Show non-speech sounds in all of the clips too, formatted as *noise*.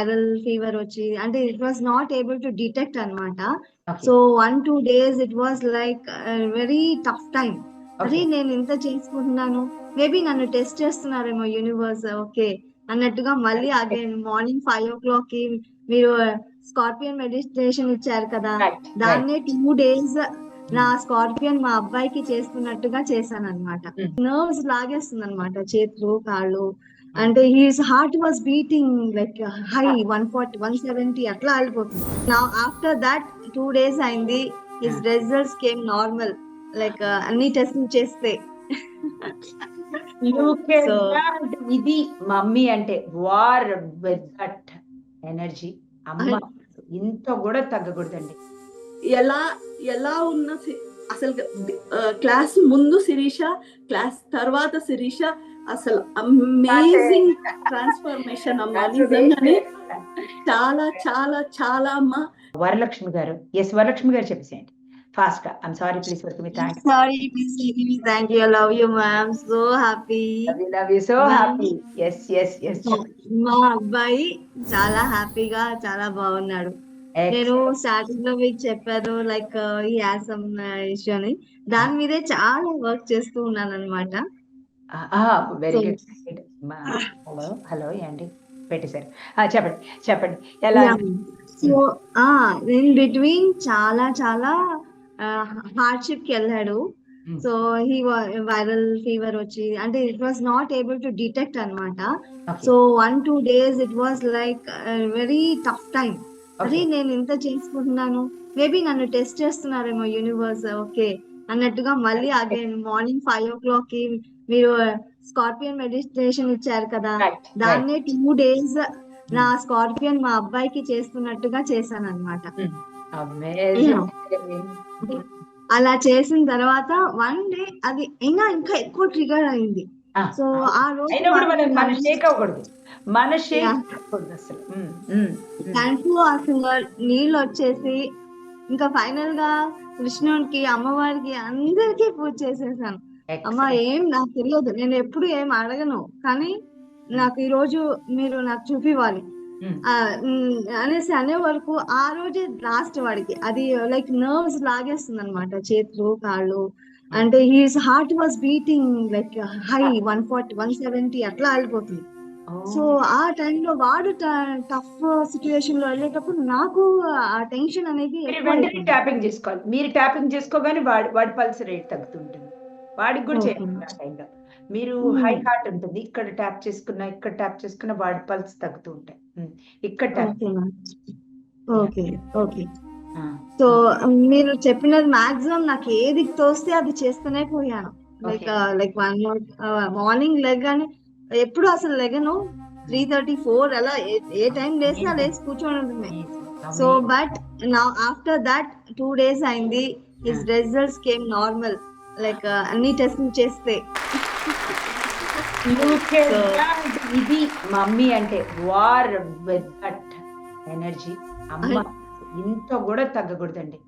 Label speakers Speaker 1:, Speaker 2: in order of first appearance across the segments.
Speaker 1: Viral fever వచ్చి అంటే it was not able to detect అన్నమాట.
Speaker 2: Okay
Speaker 1: so one two days it was like very tough time అరే నేను ఇంత చేసుకుంటున్నాను. మేబీ నన్ను టెస్ట్ చేస్తున్నారేమో యూనివర్స్ ఓకే అన్నట్టుగా మళ్ళీ అగైన్ మార్నింగ్ ఫైవ్ ఓ క్లాక్కి మీరు స్కార్పియన్ మెడిటేషన్ ఇచ్చారు కదా. దాన్నే టూ డేస్ నా స్కార్పియన్ మా అబ్బాయికి చేస్తున్నట్టుగా చేశాను అనమాట నర్వ్స్ లాగేస్తుంది అనమాట చేతులు కాళ్ళు. అంటే his heart was beating like high one forty one seventy అట్లా వెళ్ళిపోతుంది నా ఆఫ్టర్ దాట్ టూ డేస్ అయింది his results came normal like అన్ని టెస్టింగ్ చేస్తే. సో
Speaker 2: ఇది మమ్మీ అంటే వార్ విత్ దట్ ఎనర్జీ. అమ్మ ఇంత కూడా తగ్గకూడదండి.
Speaker 3: ఎలా ఎలా ఉన్న అసలు క్లాస్ ముందు శిరీష క్లాస్ తర్వాత శిరీష అసలు అమేజింగ్ ట్రాన్స్ఫర్మేషన్ అమ్మా నిజంగానే చాలా చాలా చాలా అమ్మా.
Speaker 2: వరలక్ష్మి గారు ఎస్ వరలక్ష్మి గారు చెప్పేసేయండి. ఫాస్ట్గా. I'm sorry please work me thanks
Speaker 1: sorry thank you love you ma'am so happy
Speaker 2: love you so. Happy yes yes yes
Speaker 1: మా అబ్బాయి చాలా హ్యాపీగా చాలా బాగున్నాడు. నేను స్టార్టింగ్లో మీకు చెప్పాను లైక్ ఈ యాసమ్ ఇష్యూ అని. దాని మీదే చాలా వర్క్ చేస్తూ ఉన్నాను అనమాట
Speaker 2: వెరీ గుడ్ హలో హలో పెట్టేశారు. చెప్పండి చెప్పండి. ఎలా?
Speaker 1: సో ఇన్ బిట్వీన్ చాలా చాలా హార్డ్షిప్కి వెళ్ళాడు. సో హీ వైరల్ ఫీవర్ వచ్చి అంటే it was not able to detect
Speaker 2: Okay.
Speaker 1: So one two days it was like very tough time అరే. నేను ఇంత చేసుకుంటున్నాను. మేబీ నన్ను టెస్ట్ చేస్తున్నారేమో యూనివర్స్ ఓకే అన్నట్టుగా మళ్ళీ అగైన్ మార్నింగ్ ఫైవ్ ఓ క్లాక్కి మీరు స్కార్పియన్ మెడిటేషన్ ఇచ్చారు కదా. దాన్నే టూ డేస్ నా స్కార్పియన్ మా అబ్బాయికి చేస్తున్నట్టుగా చేశాను అనమాట
Speaker 2: Amazing.
Speaker 1: అలా చేసిన తర్వాత వన్ డే అది ఇంకా ఇంకా ఎక్కువ ట్రిగర్ అయింది.
Speaker 2: ఆ,
Speaker 1: సో ఆ రోజు
Speaker 2: అయినా కూడా మనం మన షేక్ అవ్వకూడదు. మన షేక్
Speaker 1: Yeah.
Speaker 2: అవ్వకూడదు అసలు. ఉమ్, ఉమ్, ఉమ్.
Speaker 1: దాంట్లో అసలు. నీళ్ళు వచ్చేసి ఇంకా ఫైనల్గా కృష్ణుడికి అమ్మవారికి అందరికీ పూజ చేసేసాను. అమ్మ. ఏం నాకు తెలియదు. నేను ఎప్పుడు ఏం అడగను. కానీ నాకు ఈ రోజు మీరు నాకు చూపివ్వాలి.
Speaker 2: ఉమ్,
Speaker 1: అనేసి అనే వరకు ఆ రోజే లాస్ట్ వాడికి. అది లైక్ నర్వ్స్ లాగేస్తుంది అనమాట చేతులు కాళ్ళు. అంటే his heart was beating like high one forty one seventy అట్లా వెళ్ళిపోతుంది
Speaker 2: Oh,
Speaker 1: సో ఆ టైంలో వాడు టఫ్ సిచ్యువేషన్లో వెళ్ళేటప్పుడు నాకు ఆ టెన్షన్ అనేది.
Speaker 2: ట్యాపింగ్ చేసుకోవాలి. మీరు ట్యాపింగ్ చేసుకోగానే వాడి వాడి పల్స్ రేట్ తగ్గుతుంటుంది. వాడికి కూడా టైంలో. మీరు. హై హార్ట్ ఉంటుంది ఇక్కడ ట్యాప్ చేసుకున్నా ఇక్కడ ట్యాప్ చేసుకున్నా వాడి పల్స్ తగ్గుతూ ఉంటాయి. ఇక్కడ ట్యాప్
Speaker 1: ఓకే. ఓకే సో మీరు చెప్పినది మాక్సిమం నాకు ఏది తోస్తే అది చేస్తూనే పోయాను. లైక్. లైక్ వన్ మార్నింగ్ లెగ్గానే ఎప్పుడు అసలు లెగను. త్రీ థర్టీ ఫోర్ అలా ఏ- టైం లేసినా లేచి కూర్చొని ఉంటుంది సో. బట్ నా ఆఫ్టర్ దట్ టూ డేస్ అయింది. His results came normal. Like అన్ని టెస్టింగ్ చేస్తే.
Speaker 2: ఇది మమ్మీ అంటే వార్ విత్ దట్ ఎనర్జీ. అమ్మ ఇంత కూడా తగ్గకూడదండి.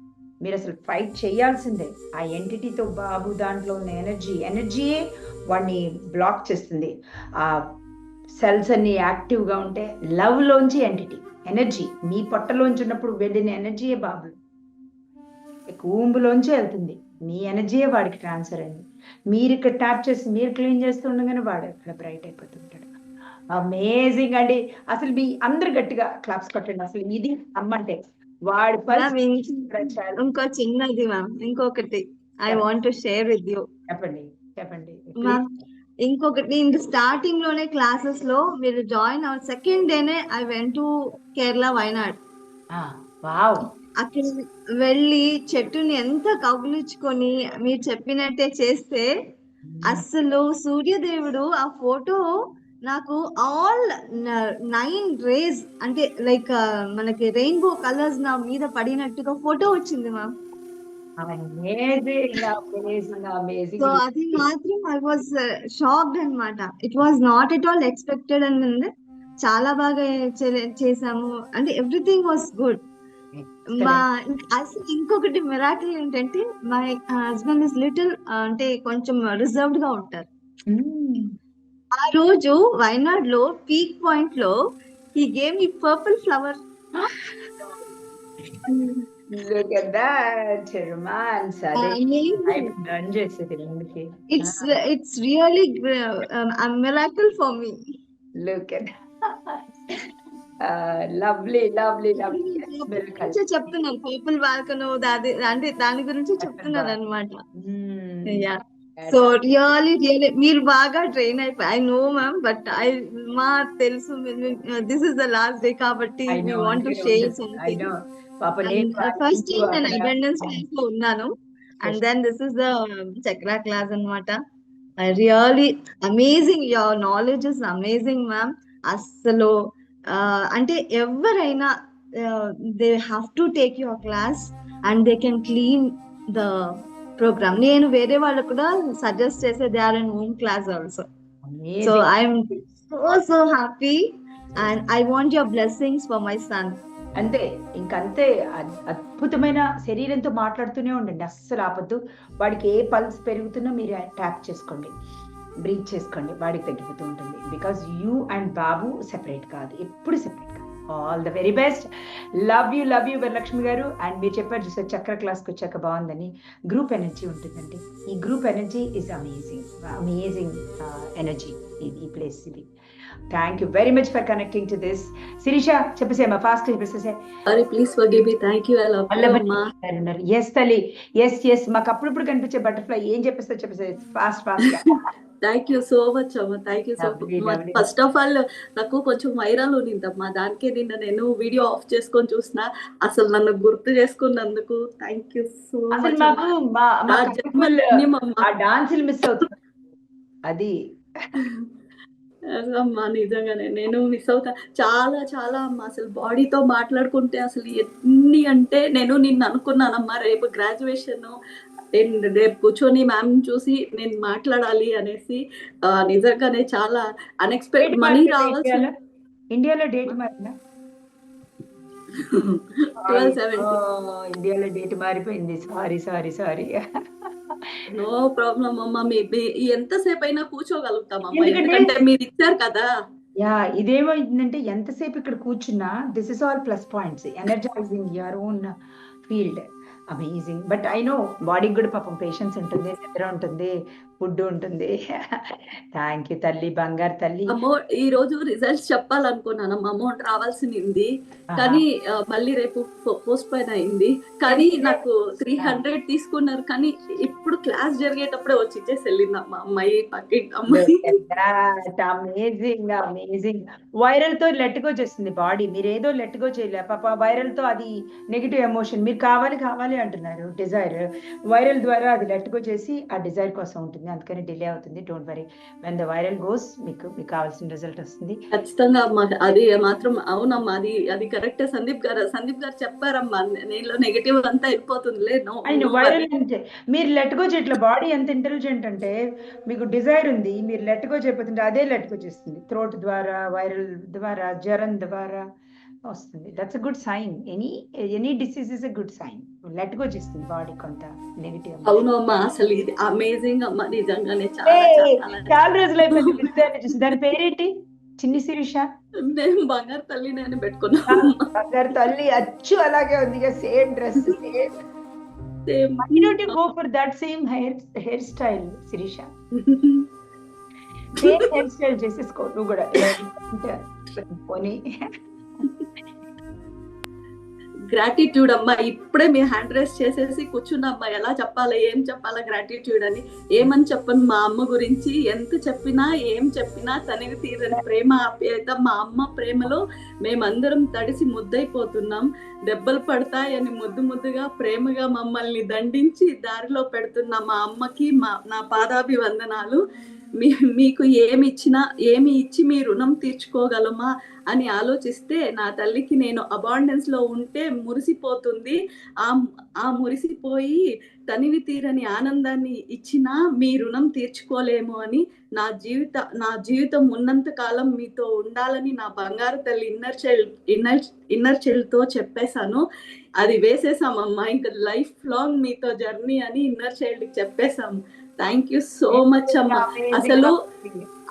Speaker 2: మీరు అసలు ఫైట్ చేయాల్సిందే. ఆ ఎంటిటీతో బాబు దాంట్లో ఉన్న ఎనర్జీ ఎనర్జీయే వాడిని బ్లాక్ చేస్తుంది. ఆ సెల్స్ అన్ని యాక్టివ్గా ఉంటే లవ్ లోంచి ఎంటిటీ ఎనర్జీ. మీ పొట్టలోంచి ఉన్నప్పుడు వెళ్ళిన ఎనర్జీయే బాబు? ఊంబులోంచి వెళ్తుంది. మీ ఎనర్జీయే వాడికి ట్రాన్స్ఫర్ అయింది. మీరు ఇక్కడ ట్యాప్ చేసి మీరు క్లీన్ చేస్తుండగానే వాడు అక్కడ బ్రైట్ అయిపోతుంటాడు అమేజింగ్ అండి. అసలు మీ అందరు గట్టిగా క్లాప్స్ కొట్టండి. అసలు ఇది అమ్మంటే వాడి
Speaker 1: ఇంక- చిన్నది మ్యామ్ ఇంకొకటి I want to share with you
Speaker 2: చెప్పండి చెప్పండి.
Speaker 1: ఇంకొకటి ఇంక స్టార్టింగ్లోనే క్లాసెస్లో మీరు జాయిన్ అవ సెకండ్ డేనే I went to Kerala Wayanad
Speaker 2: wow
Speaker 1: అక్కడ వెళ్ళి చెట్టుని ఎంత కౌగులించుకొని మీరు చెప్పినట్టే చేస్తే అస్సలు సూర్యదేవుడు ఆ ఫోటో నాకు ఆల్ నైన్ రేస్ అంటే లైక్ మనకి రెయిన్బో కలర్స్ నా మీద పడినట్టుగా ఫోటో వచ్చింది మ్యామ్. సో అది మాత్రం ఐ వాజ్ షాక్డ్ అన్నమాట. It was not at all expected అని చాలా బాగా చేసాము. అంటే ఎవ్రీథింగ్ వాస్ గుడ్ మా అసలు ఇంకొకటి మిరాకిల్ ఏంటంటే మై హస్బెండ్ ఇస్ లిటిల్ అంటే కొంచెం రిజర్వ్డ్గా ఉంటారు ఆ రోజు వైనాడ్లో పీక్ పాయింట్లో he gave me purple flower.
Speaker 2: Look at that romance. అదే
Speaker 1: Amazing.
Speaker 2: రన్ చేసేది ముందుకి
Speaker 1: It's it's really uh, um, a miracle for me.
Speaker 2: Look at lovely lovely lovely.
Speaker 1: చెప్తున్నారు. పర్పుల్ బాల్కన్ దాది అంటే దాని గురించి చెప్తున్నారు అనమాట. సో రియలీ రియలీ మీరు బాగా ట్రైన్ అయిపోయి I know ma'am but I మా తెలుసు this is the last day కాబట్టి
Speaker 2: know,
Speaker 1: want to share first నేను అటెండెన్స్ క్లాస్లో ఉన్నాను. And. Then this is the chakra class అన్నమాట. I really amazing your knowledge is amazing ma'am. అస్సలు అంటే ఎవరైనా they have to take your class and they can clean the programme నేను వేరే వాళ్ళకు కూడా సజెస్ట్ చేసే they are in home class also. So I'm so so happy and I want your blessings for my son
Speaker 2: అంతే ఇంకంతే అద్- అద్భుతమైన శరీరంతో మాట్లాడుతూనే ఉండండి. అస్సలు ఆపద్దు. వాడికి ఏ పల్స్ పెరుగుతున్నా మీరు ట్యాప్ చేసుకోండి. బ్రీత్ చేసుకోండి వాడికి తగ్గిపోతూ ఉంటుంది. బికాజ్ యూ అండ్ బాబు సెపరేట్ కాదు ఎప్పుడు సెపరేట్ కాదు. All the very best love you love you Varalakshmi garu. And మీరు చెప్పారు చూసారు చక్ర క్లాస్కి వచ్చాక బాగుందని. గ్రూప్ ఎనర్జీ ఉంటుందండి. ఈ group energy is amazing amazing energy ఈ ప్లేస్ ఇది. Thank you very much for connecting to this Sirisha చెప్పేసేమా fast చెప్పేసేసే
Speaker 3: sorry please forgive me thank you I love అమ్మా.
Speaker 2: ఎస్ తల్లి. ఎస్ ఎస్ మాకు అప్పుడప్పుడు కనిపించే బటర్ఫ్లై ఏం చెప్పేస్తా చెప్పేసే fast fast
Speaker 3: thank you so much అమ్మా. Thank you so
Speaker 2: lovely.
Speaker 3: First of all నాకు కొంచెం వైరల్ ఉన్నిందమ్మా. దానికే నిన్న నేను వీడియో ఆఫ్ చేసుకొని చూసిన. అసలు నన్ను గుర్తు చేసుకున్నందుకు థ్యాంక్ యూ సో మచ్
Speaker 2: డాన్సులు మిస్ అవుతుంది అది. *laughs*
Speaker 3: అమ్మా నిజంగానే. నేను మిస్ అవుతా. చాలా చాలా అమ్మా. అసలు బాడీతో మాట్లాడుకుంటే అసలు ఎన్ని అంటే నేను నిన్ను అనుకున్నానమ్మా రేపు గ్రాడ్యుయేషన్ నేను రేపు కూర్చొని మ్యామ్ చూసి నేను మాట్లాడాలి అనేసి నిజంగానే చాలా అన్ఎక్స్పెక్టెడ్ మనీ రావాల్సి
Speaker 2: ఇండియాలో? డేట్ Oh, ఇండియాలో డేట్ మారిపోయింది. Sorry sorry sorry
Speaker 3: no problem అమ్మా. మీ ఎంతసేపు అయినా కూర్చోగలుగుతామమ్మా
Speaker 2: ఎందుకంటే-
Speaker 3: ఎందుకంటే మీరు ఇచ్చారు కదా.
Speaker 2: యా ఇదేమో ఏంటంటే ఎంతసేపు ఇక్కడ కూర్చున్నా this is all plus points energising your own field amazing but I know బాడీకి కూడా పాపం పేషెన్స్ ఉంటుంది నిద్ర ఉంటుంది ఫుడ్ ఉంటుంది. *laughs* థ్యాంక్ యూ తల్లి బంగారు తల్లి.
Speaker 3: అమ్మో ఈ రోజు రిజల్ట్స్ చెప్పాలనుకున్నానమ్మా అమౌంట్ రావాల్సింది కానీ మళ్ళీ రేపు పోస్ట్ పోయిన్ అయింది. కానీ నాకు త్రీ హండ్రెడ్ తీసుకున్నారు. కానీ ఇప్పుడు క్లాస్ జరిగేటప్పుడే వచ్చి ఇచ్చేసి వెళ్ళింది అమ్మ అమ్మాయి పక్కింటి అమ్మాయి.
Speaker 2: అమేజింగ్ అమేజింగ్ వైరల్తో లెట్గో చేస్తుంది బాడీ మీరు ఏదో లెట్గో చేయలే పాప వైరల్తో అది నెగిటివ్ ఎమోషన్ మీరు కావాలి కావాలి అంటున్నారు డిజైర్ వైరల్ ద్వారా అది లెట్గో చేసి ఆ డిజైర్ కోసం ఉంటుంది. అందుకని డిలే అవుతుంది. Don't worry when the viral goes మీకు మీకు కావాల్సిన రిజల్ట్ వస్తుంది.
Speaker 3: ఖచ్చితంగా అది మాత్రం అవునమ్మా అది అది కరెక్ట్ సందీప్ గారు సందీప్ గారు చెప్పారమ్మా నీలో నెగిటివ్ అంతా వెళ్ళిపోతుందిలే. నో
Speaker 2: అండ్ వైరల్ అంటే మీరు లెట్గో చేయట్ల బాడీ ఎంత ఇంటెలిజెంట్ అంటే మీకు డిజైర్ ఉంది మీరు లెట్గో చేయకపోతుంటే అదే లెట్గో చేస్తుంది. థ్రోట్ ద్వారా వైరల్ ద్వారా జ్వరం ద్వారా. వస్తుంది. That's a good sign any any disease is a good sign let go చేస్తుంది బాడీ కొంత నెగిటివ్
Speaker 3: అవును అమ్మా అసలు ఇది అమేజింగ్ అమ్మా నిజంగానే చాలా చాలా.
Speaker 2: రోజులు అయిపోయింది దాని పేరేంటి? చిన్ని శిరీష?
Speaker 3: నేను బంగారు తల్లి నేను పెట్టుకున్నా
Speaker 2: బంగారు తల్లి అచ్చు అలాగే ఉంది same dress same.
Speaker 3: Same.
Speaker 2: Don't you go for that same hair hair style Sirisha. Same hair style చేసేసుకో నువ్వు కూడా. *laughs* పోనీ.
Speaker 3: గ్రాటిట్యూడ్ అమ్మా. ఇప్పుడే మీ హ్యాండ్ రైస్ చేసేసి కూర్చున్నమ్మా ఎలా చెప్పాలి ఏం చెప్పాలా గ్రాటిట్యూడ్ అని. ఏమని చెప్పను? మా అమ్మ గురించి ఎంత చెప్పినా ఏం చెప్పినా తనకి తీరని ప్రేమ ఆప్యాయత మా అమ్మ ప్రేమలో మేమందరం తడిసి ముద్దైపోతున్నాం దెబ్బలు పడతాయని ముద్దు ముద్దుగా ప్రేమగా మమ్మల్ని దండించి దారిలో పెడుతున్న మా అమ్మకి మా నా పాదాభివందనాలు. మీ మీకు ఏమి ఇచ్చినా ఏమి ఇచ్చి మీ రుణం తీర్చుకోగలమా అని ఆలోచిస్తే నా తల్లికి నేను అబాండెన్స్లో ఉంటే మురిసిపోతుంది. ఆ ఆ మురిసిపోయి తనివి తీరని ఆనందాన్ని ఇచ్చినా మీ రుణం తీర్చుకోలేము అని నా జీవిత నా జీవితం ఉన్నంత కాలం మీతో ఉండాలని నా బంగారు తల్లి ఇన్నర్ చైల్డ్ ఇన్నర్ ఇన్నర్ చైల్డ్తో చెప్పేశాను. అది వేసేసామమ్మా ఇంకా లైఫ్ లాంగ్ మీతో జర్నీ అని ఇన్నర్ చైల్డ్కి చెప్పేశాము. థ్యాంక్ యూ సో మచ్ అమ్మా. అసలు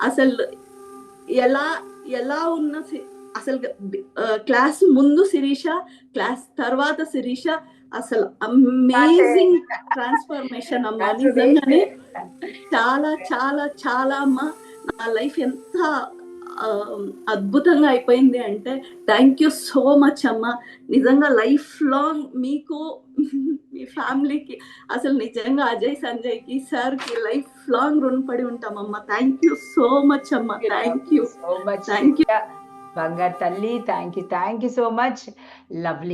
Speaker 3: అసలు ఎలా ఎలా ఉన్న అసలు క్లాస్ ముందు శిరీష క్లాస్ తర్వాత శిరీష అసలు అమేజింగ్ ట్రాన్స్ఫర్మేషన్ అమ్మా. నిజంగానే చాలా చాలా చాలా అమ్మా. నా లైఫ్ ఎంత అద్భుతంగా అయిపోయింది అంటే థ్యాంక్ యూ సో మచ్ అమ్మా. నిజంగా లైఫ్ లాంగ్ మీకు మీ ఫ్యామిలీకి అసలు నిజంగా అజయ్ సంజయ్కి సార్కి లైఫ్ లాంగ్ రుణపడి ఉంటామమ్మా థ్యాంక్ యూ సో మచ్ అమ్మా. Thank you
Speaker 2: so much
Speaker 3: thank you
Speaker 2: బంగారు తల్లి thank you thank you so much lovely